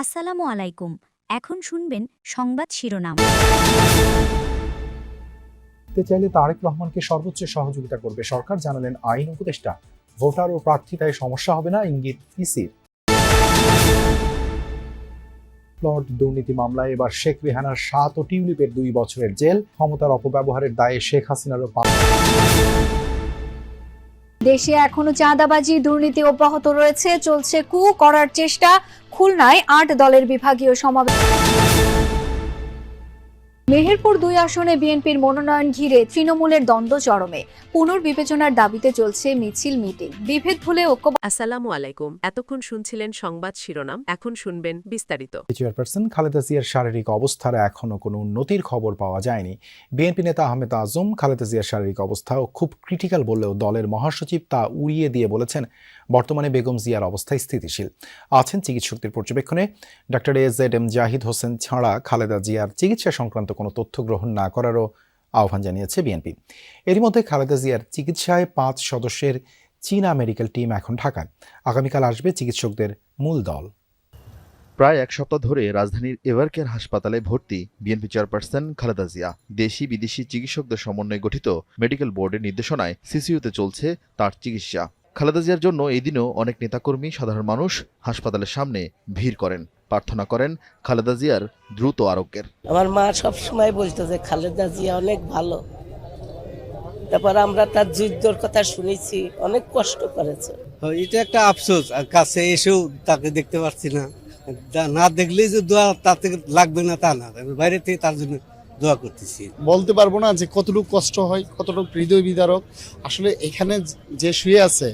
আসসালামু আলাইকুম। এখন শুনবেন সংবাদ শিরোনাম। চাইলে তারেক রহমানকে সর্বোচ্চ সহযোগিতা করবে। সরকার জানালেন আইন উপদেষ্টা। ভোটার ও প্রার্থিতায় সমস্যা হবে না ইঙ্গিত ইসির। প্লট দুর্নীতি মামলায় এবার শেখ রেহানার সাত ও টিউলিপের দুই বছরের জেল। ক্ষমতার অপব্যবহারের দায়ে শেখ হাসিনারও দেশে এখনও চাঁদাবাজি, দুর্নীতি অব্যাহত রয়েছে, চলছে কু করার চেষ্টা। খুলনায় আট দলের বিভাগীয় সমাবেশ। মেহেরপুর দুই আসনে বিএনপির মনোনয়ন ঘিরে তৃণমূলের দ্বন্দ্ব চরমে। পুনর্বিবেচনার দাবিতে চলছে মিছিল মিটিং। বিভেদ ভুলে ঐক্য আসসালামু আলাইকুম। এতক্ষণ শুনছিলেন সংবাদ শিরোনাম। এখন শুনবেন বিস্তারিত। চেয়ারপারসন খালেদা জিয়ার শারীরিক অবস্থার এখনও কোনো উন্নতির খবর পাওয়া যায়নি। বিএনপি নেতা আহমেদ আজম খালেদা জিয়ার শারীরিক অবস্থাও খুব ক্রিটিক্যাল বললেও দলের মহাসচিব তা উড়িয়ে দিয়ে বলেছেন বর্তমানে বেগম জিয়ার অবস্থা স্থিতিশীল। আছেন চিকিৎসকদের পর্যবেক্ষণে। Doctor A Z M Zahid Hossain ছাড়া খালেদা জিয়ার চিকিৎসা সংক্রান্ত কোনো তথ্য গ্রহণ না করারও আহ্বান জানিয়েছে বিএনপি। এরই মধ্যে খালেদা জিয়ার চিকিৎসায় পাঁচ সদস্যের চীনা মেডিকেল টিম এখন ঢাকায়। আগামীকাল আসবে চিকিৎসকদের মূল দল। প্রায় এক সপ্তাহ ধরে রাজধানীর এভারকেয়ার হাসপাতালে ভর্তি বিএনপি চেয়ারপারসন খালেদা জিয়া। দেশি বিদেশি চিকিৎসকদের সমন্বয়ে গঠিত মেডিকেল বোর্ডের নির্দেশনায় সিসিইউতে চলছে তার চিকিৎসা। খালেদা জিয়ার জন্য এই দিনও অনেক নেতাকর্মী সাধারণ মানুষ হাসপাতালের সামনে ভিড় করেন। প্রার্থনা করেন খালেদা জিয়ার দ্রুত আরোগ্যের। আমার মা সব সময় বলতো যে খালেদা জিয়া অনেক ভালো। তারপর আমরা তার যুদ্ধর কথা শুনেছি অনেক কষ্ট করেছে। এটা একটা আফসোস। আর কাছে এসেও তাকে দেখতে পাচ্ছি না। না দেখলেই যে দোয়া তাতে লাগবে না তা না। বাইরে থেকে তার জন্য দোয়া করতেছি। বলতে পারব না যে কতটুকু কষ্ট হয় কতটুকু হৃদয় বিদারক। আসলে এখানে যে শুয়ে আছে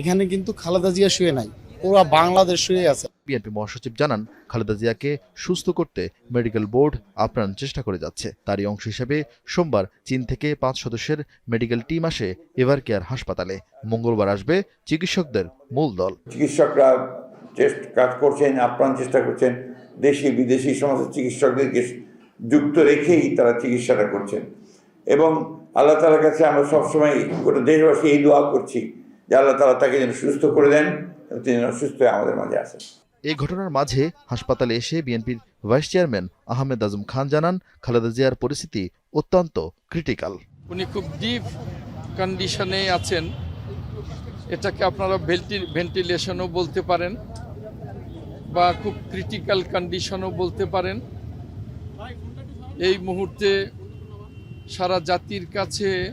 এখানে কিন্তু খালেদা জিয়া শুয়ে নাই পুরো বাংলাদেশ শুয়ে আছে। বিএনপি মহাসচিব জানান খালেদা জিয়াকে সুস্থ করতে মেডিকেল বোর্ড আপ্রাণ চেষ্টা করে যাচ্ছে। তারই অংশ হিসেবে সোমবার চীন থেকে পাঁচ সদস্যের মেডিকেল টিম আসে এভারকেয়ার হাসপাতালে। মঙ্গলবার আসবে চিকিৎসকদের মূল দল। চিকিৎসকরা চেষ্ট কাজ করছেন আপ্রাণ চেষ্টা করছেন দেশি বিদেশি সমস্ত চিকিৎসকদেরকে যুক্ত রেখেই তারা চিকিৎসাটা করছেন। এবং আল্লাহ তালার কাছে আমরা সবসময় গোটা দেশবাসী এই দোয়া করছি যে আল্লাহ তালা তাকে যেন সুস্থ করে দেন এবং তিনি যেন সুস্থ হয়ে আমাদের মাঝে আসেন। এই ঘটনার মাঝে হাসপাতালে এসে বিএনপির ভাইস চেয়ারম্যান আহমেদ আজম খান জানান খালেদা জিয়ার পরিস্থিতি অত্যন্ত ক্রিটিক্যাল। উনি খুব ডিপ কন্ডিশনে আছেন। এটাকে আপনারা ভেন্টি ভেন্টিলেশনও বলতে পারেন বা খুব ক্রিটিক্যাল কন্ডিশনও বলতে পারেন। এই মুহূর্তে সারা জাতির কাছে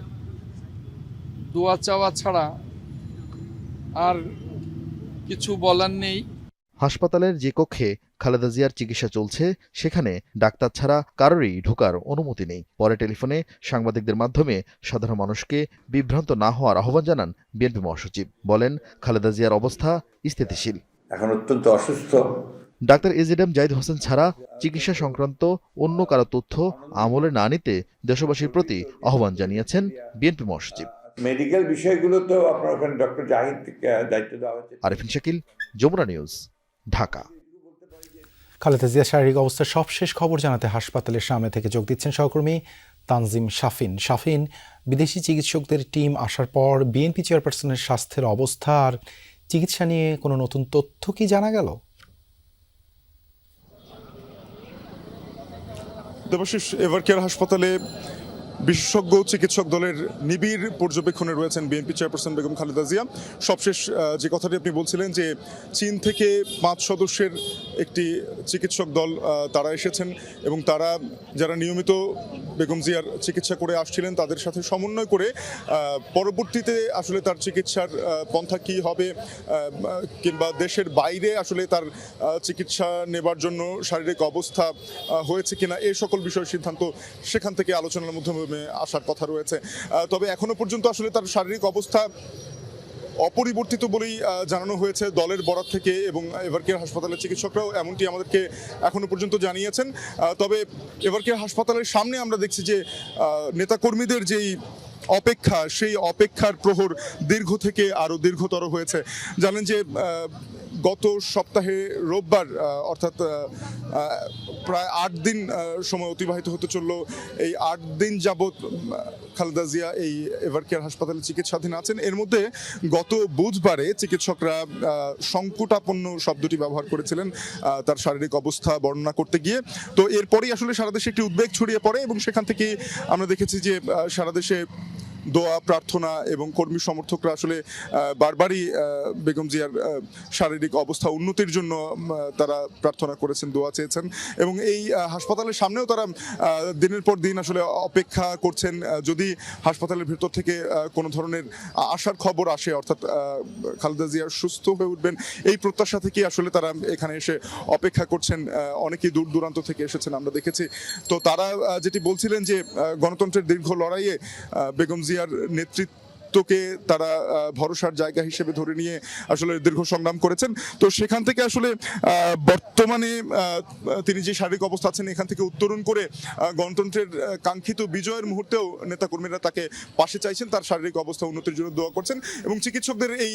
দোয়া চাওয়া ছাড়া আর কিছু বলার নেই। হাসপাতালের যে কক্ষে খালেদা জিয়ার চিকিৎসা চলছে সেখানে ডাক্তার ছাড়া কারোরই ঢোকার অনুমতি নেই। পরে টেলিফোনে সাংবাদিকদের মাধ্যমে সাধারণ মানুষকে বিভ্রান্ত না হওয়ার আহ্বান জানান বিএনপি মহাসচিব। বলেন খালেদা জিয়ার অবস্থা স্থিতিশীল। এখন অত্যন্ত অসুস্থ। ডাক্তার এজেডএম জাহিদ হোসেন ছাড়া চিকিৎসা সংক্রান্ত অন্য কারও তথ্য আমলে না নিতে দেশবাসীর প্রতি আহ্বান জানিয়েছেন বিএনপি মহাসচিব। মেডিকেল বিষয়গুলো তো আপনার ওখানে ডক্টর জাহিদকে দায়িত্ব দেওয়া হয়েছে। আরিফিন শাকিল যমুনা নিউজ ঢাকা। খালেদা জিয়া শারীরিক অবস্থার সবশেষ খবর জানাতে হাসপাতালের সামনে থেকে যোগ দিচ্ছেন সহকর্মী তানজিম শাফিন। শাফিন বিদেশি চিকিৎসকদের টিম আসার পর বিএনপি চেয়ারপারসনের স্বাস্থ্যের অবস্থা আর চিকিৎসা নিয়ে কোনো নতুন তথ্য কি জানা গেল? দেবাশিস এভারকেয়ার হাসপাতালে বিশেষজ্ঞ চিকিৎসক দলের নিবিড় পর্যবেক্ষণে রয়েছেন বিএনপি চেয়ারপারসন বেগম খালেদা জিয়া। সবশেষ যে কথাটি আপনি বলছিলেন যে চীন থেকে পাঁচ সদস্যের একটি চিকিৎসক দল তারা এসেছেন এবং তারা, যারা নিয়মিত বেগম জিয়ার চিকিৎসা করে আসছিলেন, তাদের সাথে সমন্বয় করে পরবর্তীতে আসলে তার চিকিৎসার পন্থা কী হবে কিংবা দেশের বাইরে আসলে তার চিকিৎসা নেবার জন্য শারীরিক অবস্থা হয়েছে কিনা এই সকল বিষয় সিদ্ধান্ত সেখান থেকে আলোচনার মাধ্যমে আসার কথা রয়েছে। তবে এখনও পর্যন্ত আসলে তার শারীরিক অবস্থা অপরিবর্তিত বলেই জানানো হয়েছে দলের বরাত থেকে এবং এভারকেয়ার হাসপাতালের চিকিৎসকরাও এমনটি আমাদেরকে এখনও পর্যন্ত জানিয়েছেন। তবে এভারকেয়ার হাসপাতালের সামনে আমরা দেখছি যে নেতাকর্মীদের যেই অপেক্ষা, সেই অপেক্ষার প্রহর দীর্ঘ থেকে আরও দীর্ঘতর হয়েছে। জানেন যে গত সপ্তাহে রোববার অর্থাৎ প্রায় আট দিন সময় অতিবাহিত হতে চলল এই আট দিন যাবৎ খালেদা জিয়া এই এভার কেয়ার হাসপাতালে চিকিৎসাধীন আছেন। এর মধ্যে গত বুধবারে চিকিৎসকরা সংকটাপন্ন শব্দটি ব্যবহার করেছিলেন তার শারীরিক অবস্থা বর্ণনা করতে গিয়ে। তো এরপরেই আসলে সারা দেশে একটি উদ্বেগ ছড়িয়ে পড়ে এবং সেখান থেকে আমরা দেখেছি যে আহ, সারা দেশে দোয়া, প্রার্থনা এবং কর্মী সমর্থকরা আসলে বারবারই বেগম জিয়ার শারীরিক অবস্থা উন্নতির জন্য তারা প্রার্থনা করেছেন, দোয়া চেয়েছেন এবং এই হাসপাতালের সামনেও তারা দিনের পর দিন আসলে অপেক্ষা করছেন যদি হাসপাতালের ভেতর থেকে কোনো ধরনের আশার খবর আসে, অর্থাৎ খালেদা জিয়া সুস্থ হয়ে উঠবেন, এই প্রত্যাশা থেকে আসলে তারা এখানে এসে অপেক্ষা করছেন অনেকেই দূর দূরান্ত থেকে এসেছেন, আমরা দেখেছি। তো তারা যেটি বলছিলেন যে গণতন্ত্রের দীর্ঘ লড়াইয়ে বেগম জিয়ার নেতৃত্বকে তারা ভরসার জায়গা হিসেবে ধরে নিয়ে আসলে দীর্ঘ সংগ্রাম করেছেন। তো সেখান থেকে আসলে বর্তমানে তিনি যে শারীরিক অবস্থা আছেন, এখান থেকে উত্তরণ করে গণতন্ত্রের কাঙ্ক্ষিত বিজয়ের মুহূর্তেও নেতাকর্মীরা তাকে পাশে চাইছেন, তার শারীরিক অবস্থা উন্নতির জন্য দোয়া করছেন এবং চিকিৎসকদের এই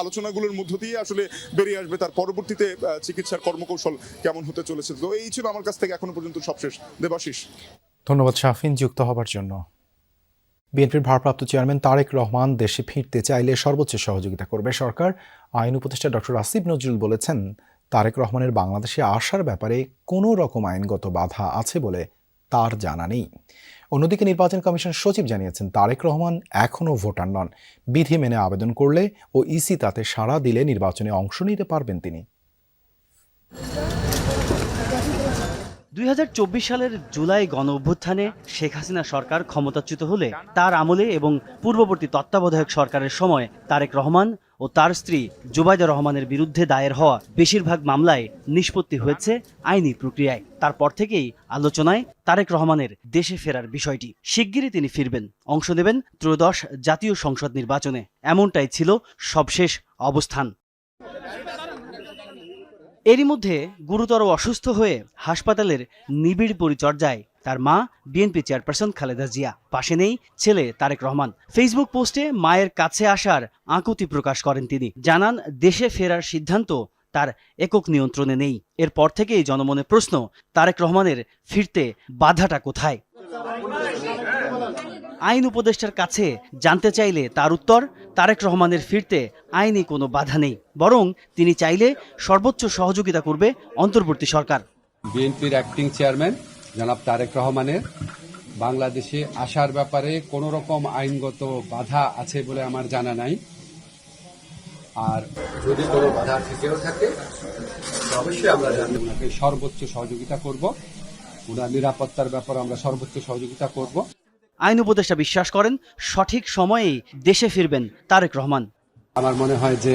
আলোচনাগুলোর মধ্য দিয়ে আসলে বেরিয়ে আসবে তার পরবর্তীতে চিকিৎসার কর্মকৌশল কেমন হতে চলেছে। তো এই ছিল আমার কাছ থেকে এখনও পর্যন্ত সবশেষ। দেবাশিস। ধন্যবাদ, শাফিন, যুক্ত হবার জন্য। বিএনপির ভারপ্রাপ্ত চেয়ারম্যান তারেক রহমান দেশে ফিরতে চাইলে সর্বোচ্চ সহযোগিতা করবে সরকার। আইন উপদেষ্টা ডক্টর আসিফ নজরুল বলেছেন, তারেক রহমানের বাংলাদেশে আসার ব্যাপারে কোনো রকম আইনগত বাধা আছে বলে তার জানা নেই। অন্যদিকে নির্বাচন কমিশন সচিব জানিয়েছেন, তারেক রহমান এখনও ভোটার নন। বিধি মেনে আবেদন করলে ও ইসি তাতে সাড়া দিলে নির্বাচনে অংশ নিতে পারবেন তিনি। দুই হাজার চব্বিশ সালের জুলাই গণ অভ্যুত্থানে শেখ হাসিনা সরকার ক্ষমতাচ্যুত হলে তার আমলে এবং পূর্ববর্তী তত্ত্বাবধায়ক সরকারের সময় তারেক রহমান ও তার স্ত্রী জুবাইদা রহমানের বিরুদ্ধে দায়ের হওয়া বেশিরভাগ মামলায় নিষ্পত্তি হয়েছে আইনি প্রক্রিয়ায়। তারপর থেকেই আলোচনায় তারেক রহমানের দেশে ফেরার বিষয়টি। শিগগিরই তিনি ফিরবেন, অংশ নেবেন ত্রয়োদশ জাতীয় সংসদ নির্বাচনে। এমনটাই ছিল সবশেষ অবস্থান। এরই মধ্যে গুরুতর অসুস্থ হয়ে হাসপাতালের নিবিড় পরিচর্যায় তার মা বিএনপি চেয়ারপারসন খালেদা জিয়া। পাশে নেই ছেলে তারেক রহমান। ফেসবুক পোস্টে মায়ের কাছে আসার আকুতি প্রকাশ করেন তিনি। জানান, দেশে ফেরার সিদ্ধান্ত তার একক নিয়ন্ত্রণে নেই। এরপর থেকেই জনমনে প্রশ্ন, তারেক রহমানের ফিরতে বাধাটা কোথায়? আইন উপদেষ্টার কাছে জানতে চাইলে তার উত্তর, তারেক রহমানের ফিরতে আইনি কোনো বাধা নেই। বরং তিনি চাইলে সর্বোচ্চ সহযোগিতা করবে অন্তর্বর্তী সরকার। বিএনপির অ্যাক্টিং চেয়ারম্যান জনাব তারেক রহমানের। বাংলাদেশে আসার ব্যাপারে কোনো রকম আইনগত বাধা আছে বলে আমার জানা নাই। আর যদি কোনো বাধা থেকেও থাকে অবশ্যই আমরা জানি ওনাকে সর্বোচ্চ সহযোগিতা করব। ওনার নিরাপত্তার ব্যাপারে আমরা সর্বোচ্চ সহযোগিতা করব। আইন উপদেষ্টা বিশ্বাস করেন সঠিক সময়েই দেশে ফিরবেন তারেক রহমান। আমার মনে হয় যে